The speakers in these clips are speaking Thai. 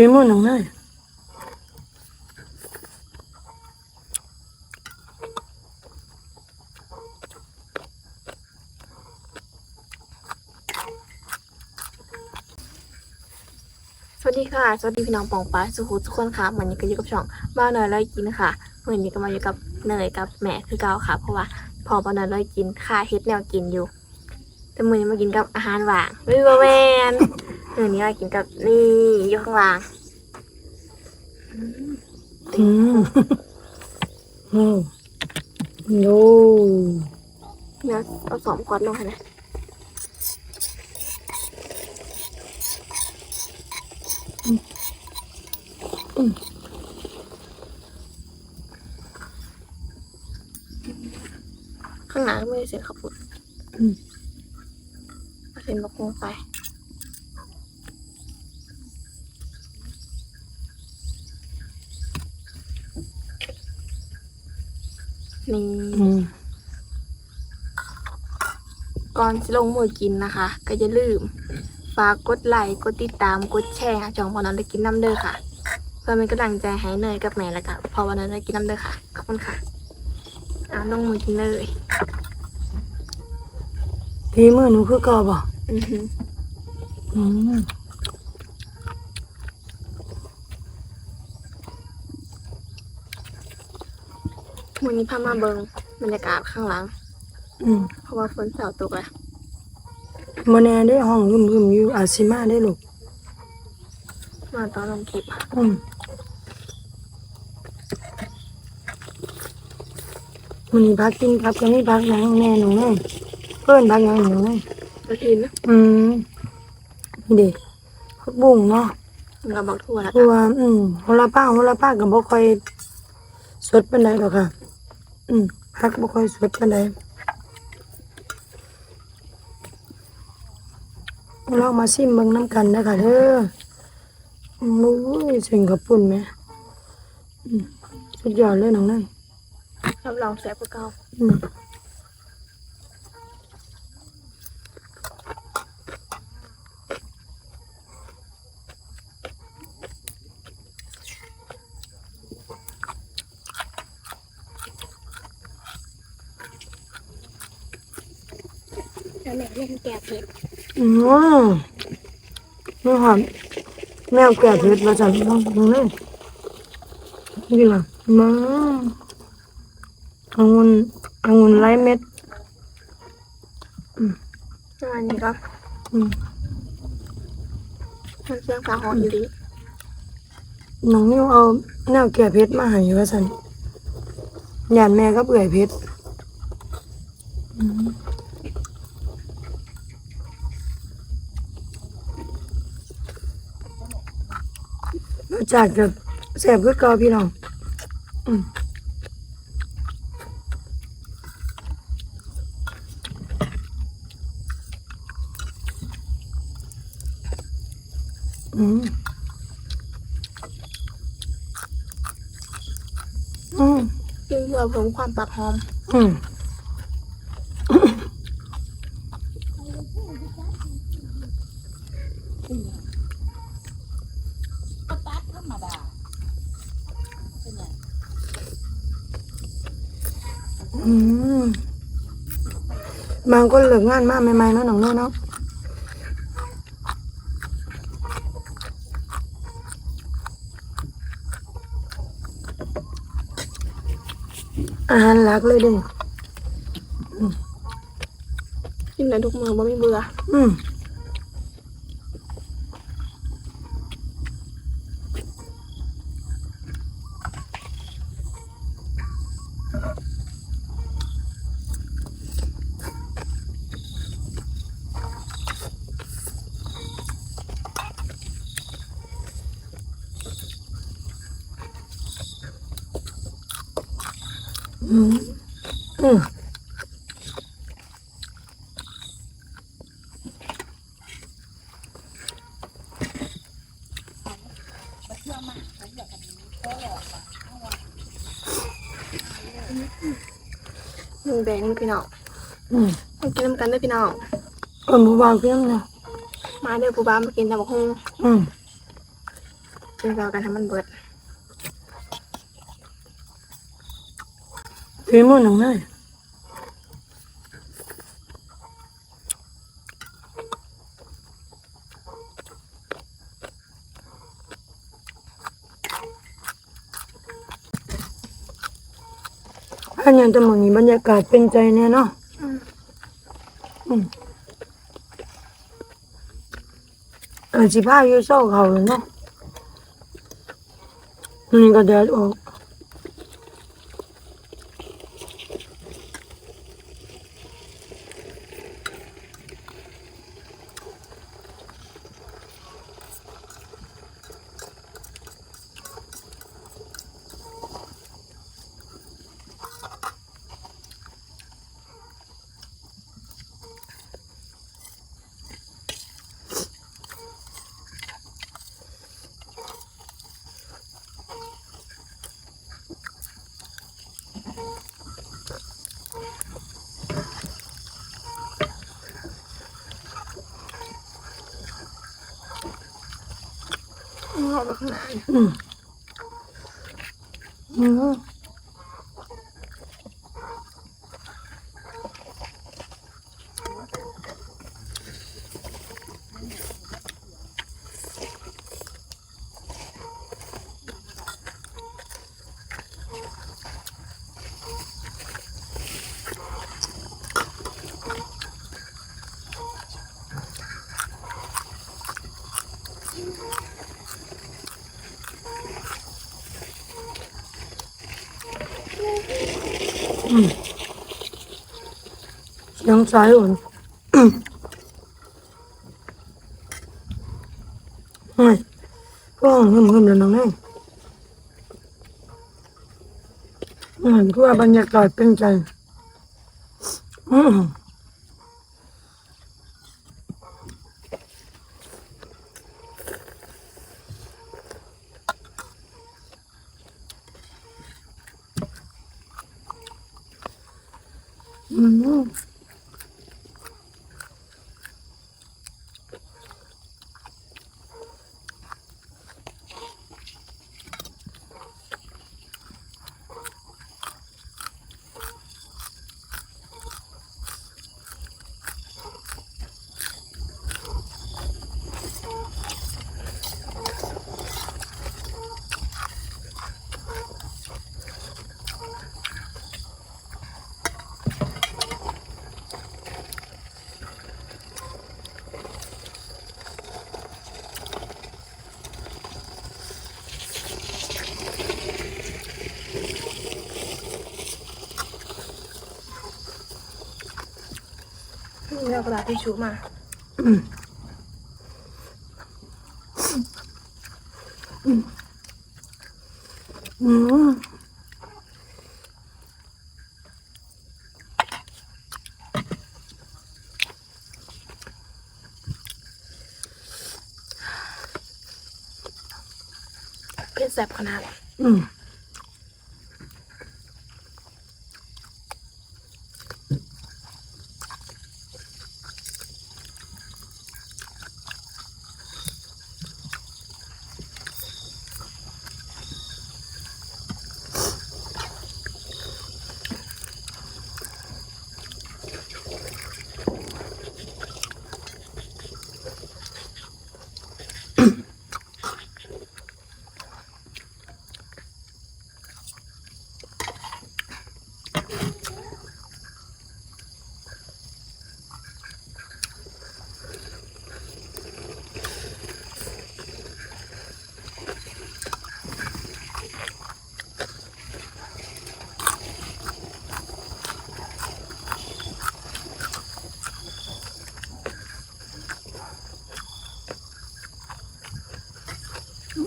ฝีมือน้องเนสวัสดีค่ะ สวัสดีพี่น้องปองป้าสุขุทุกคนค่ะเหมือนนี้ก็อยู่กับช่องบ้านเนยร้อยกินค่ะเหมือนนี้ก็มาอยู่กับเนยกับแม่คือเก่าค่ะ เพราะว่าพอบ้านเนยร้อยกินค่าเฮ็ดแนวกินอยู่ แต่มือนี้มากินกับอาหารหวานวิวแมน อนี้มากินกับนี่อยู่ข้างล่างอืมอืมโอ้เนื้อเอาสองกวดลงค่ะนะข้างหน้าก็ไม่ได้เสร็จครับผมเอาเส้นบกลงไป นี่อืมก่อนสิลงมือกินนะคะ ก็อย่าลืม ฝากกดไลค์กดติดตามกดแชร์ช่องพอน้องได้กินน้ำเด้อค่ะ เพื่อเป็นกำลังใจให้เนยกับแม่แล้วก็พอวันนั้นได้กินน้ำเด้อค่ะขอบคุณค่ะอ่าลงมือกินเลยฝีมือหนูคือเก่าบ่อือหือ วันนี้พามาเบิงบรรยากาศข้างหลัง อืมเพราะว่าฝนเสาตกอะบ่แน่ได้ห้องรึมๆอยู่อาจสิมาได้ลูกมาตอนลงคลิปอะอืมวันนี้พักกินครับยังไม่พักหยังแน่หนูเนยเพิ่นพักหยังหนูเนยกระทินนะอืมนี่เด็กพักบุ้งเนาะมันก็บอกทั่วแล้วคือว่าอืมโหระพาโหระพาก็บ่ค่อยสดปานใดดอกค่ะ อืมพักบ่ค่อยสดปานใดลองมาชิมเบิ่งน้ำกันนะค่ะเด้ออืมโอ้ยเสิงกับปุ่นแหม่อืมสุดยอดเลยน้องเนยรับรองแซ่บกว่าเก่า อืม แล้วแม่เล่นแกะเผ็ด อืมนี่ค่ะแมวแก่เพชรมาจากน้องน้องเนยนี่ล่ะมาองุ่นองุ่นไร้เม็ดอันนี้ก็อืมมันเสียงฟ้าหอนอยู่ดีน้องนิวเอาแนวแก่เพชรมาให้ว่าสันยานแม่ก็เบื่อยเพชรอืมรส จากกับแสบคือเกาพี่น้องอืมอืมอืม กินเพื่อเพิ่มความปากหอม อืมอืม บางคนเลิกงานมาใหม่ๆเนาะน้องเนยเนาะอาหารหลักเลยเด้กินได้ทุกมื้อบ่มีเบื่อ อืม หนึ่งแบงค์พี่น้องมากินน้ำกันด้อพี่น้องเออหมูบางเพียงนะมาเด้อผู้บ้านมากินตำบักหุ่งอืมกินรอกันให้มันเบิด ฝีมือหนังเลยอันยังจะมองนี้บรรยากาศเป็นใจแน่เนาะอืมอืมเออสิพาอยู่เศร้าเขาเลยเนาะนี่ก็แดดออก งอ กไปข้างหน้าอืมอืมเสียงสายอ่นเฮ้ยก็หึมหึมเลยน้องแม่เหมือว่าบรรยากาศเป็นใจ อืม อื เรากระดาษทิชชู่มาอืมเผ็ดแซ่บขนาดอืม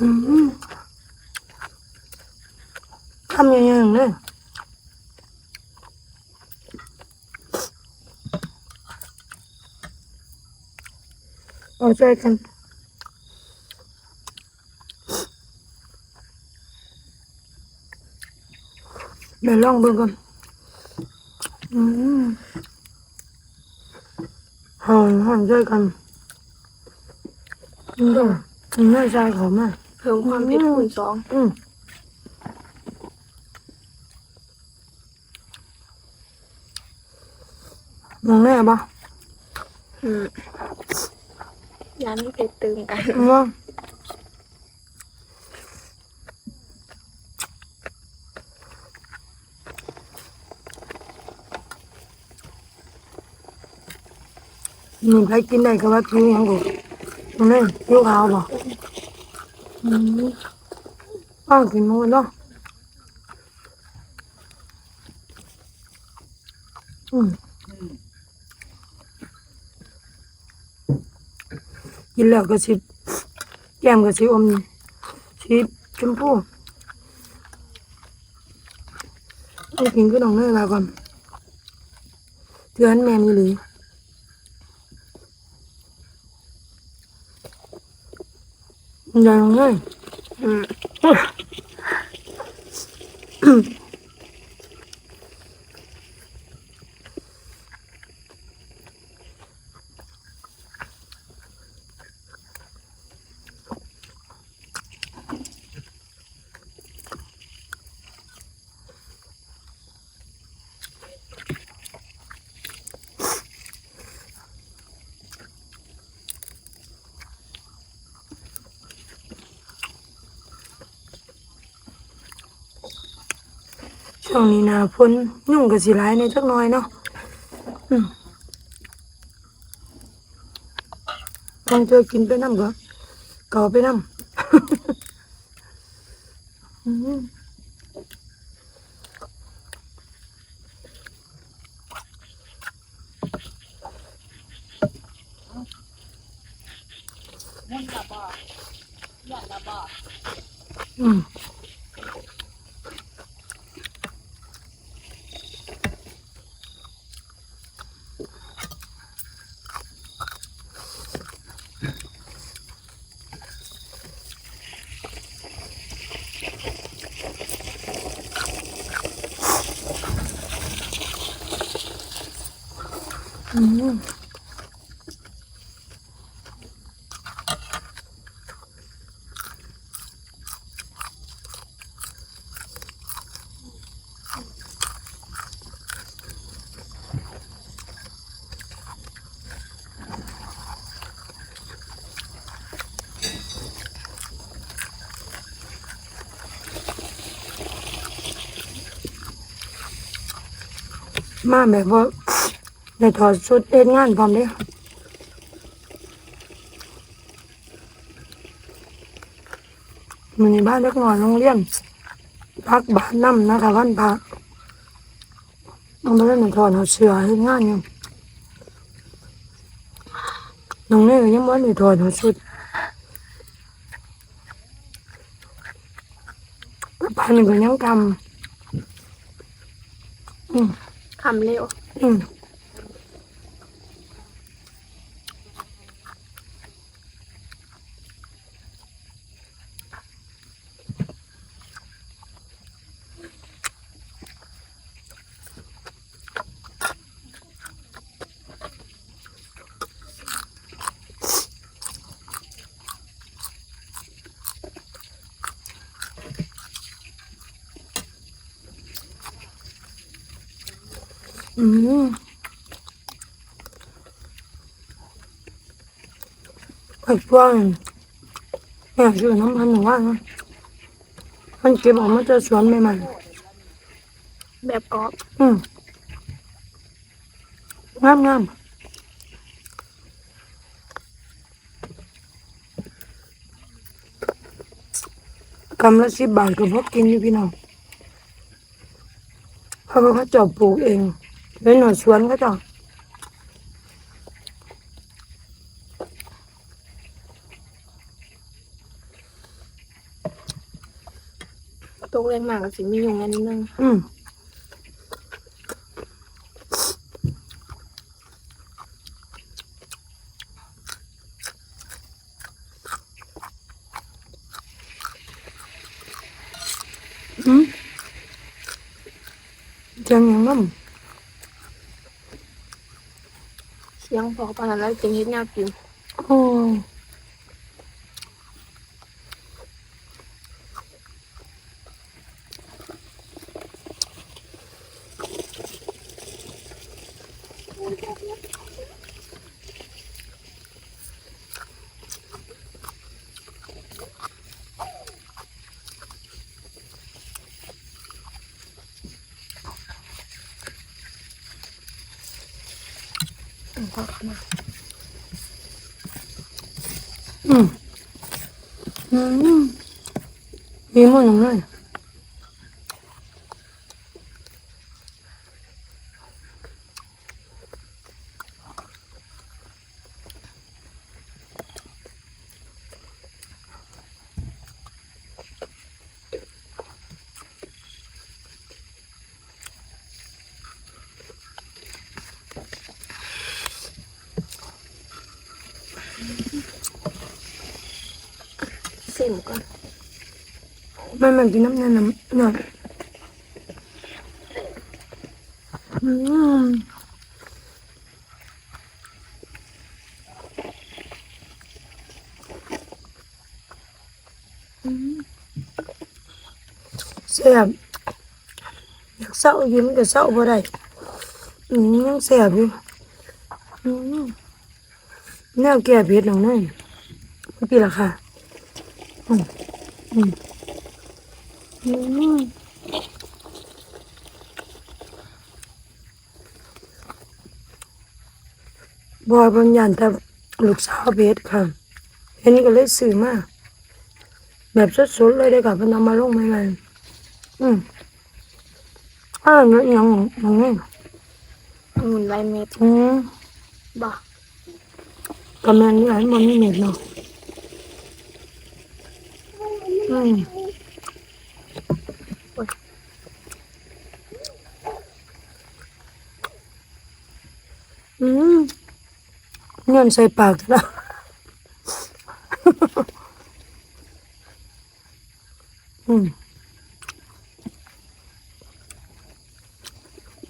อืมทำยังไง เนี่ยเอาใจกันเดี๋ยวลองเบิ่งก่อนอืมหอมหอมใจกันนี่ก็นี่ไม่ใช่เขามากเพิ่มความเผ็ดคูณสองอืม มองแน่ปะอืมยันเผ็ดตึงกันว่าหนึ่งใครกินได้ก็ว่ากินยังกูมองแน่ยูขาวปะอืมอ้าวกินมันเนาะอืม กินแล้วก็สิแก้มก็สิอมสีชมพูต้องกินก็ต้องเนื้อลาก่อนเตือนแมนอยู่หรืออย่าลงเลยอืม ช่วงนี้นาฝนยุ่งกับสิร้ายในจักน่อยเนาะอืมลองเจอกินไปน้ำก็เก่าไปน้ำอืม อืมอืม มาแบบว่าในถอดชุดเอ็นงานพร้อมเด้มันในบ้านเล็กน้อยโรงเรียนพักบ้านน้ำนะคะวันพักเอามาเล่นในถอดเอาเสือเฮ็ดงานอยู่น้องนี่ยังว่าในถอดเอาชุดบ้านนี่ก็ยังทำอืม คำเร็วอืม อืมผักพวงอยากอยู่น้ำพันหนูว่านะมันเก็บออกมาจากสวนใหม่แบบกรอบๆอืมงามงามกำละสิบบาทก็พอกินอยู่พี่น้องเพราะว่าเขาเจาะปลูกเอง เป็นหน่อยสวนเขาเจาะตกแรงมากกับสิมียุงนิดนึง อืมอืมจังยังน้ เสี ยังพอปานนั้นแล้วจึงเฮ็ดแนวกินโอ้ อืมอืมมีมันน้องเล ยซิมก่อนแม่แม่กินน้ำแน่น้ำหน่อยอืมแซ่บอยากเศร้าอยู่มันก็เศร้าบ่ได้อืมยังแซ่บอยู่อืมแนวแก่เผ็ดน้องเนยไม่ปีละค่ะอืมอืมอืม บอยบางอย่างแต่ลูกสาวเบสค่ะอันนี้ก็เลยสื่อมาก แบบสดๆเลยได้อค่ะเพนเอามาลงไม่เลยอืมอ่าเนื้อยังยังไงองุ่นไวเม็ดอืมบอกกำลังนี่อันมันไม่เม็นเนาะ อืมอืมเงินใส่ปากนะอืม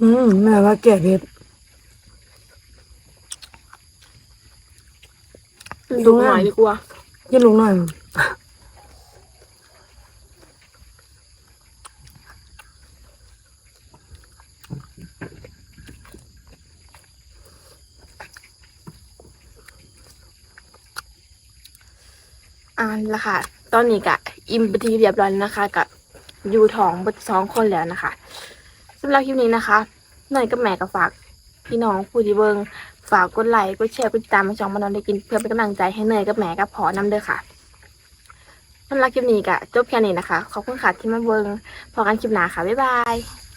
อืมแม่ว่าแก่เผ็ดดูหน่อยดีกว่ายืดลงหน่อย อ่านละค่ะ ตอนนี้กะอิ่มปทีเรียบร้อยนะคะกับอยู่ท้องบดสองคนแล้วนะคะสำหรับคลิปนี้นะคะหน่อยกับแม่ก็ฝากพี่น้องผู้ที่เบิงฝากกดไลค์กดแชร์กดติดตามมาช่องมานอนได้กินเพื่อเป็นกำลังใจให้เนยกับแม่กับพอน้ำเด้อค่ะสำหรับคลิปนี้กะจบแค่นี้นะคะ ขอบคุณค่ะที่มาเบิงพอกันคลิปหน้าค่ะบ๊ายบาย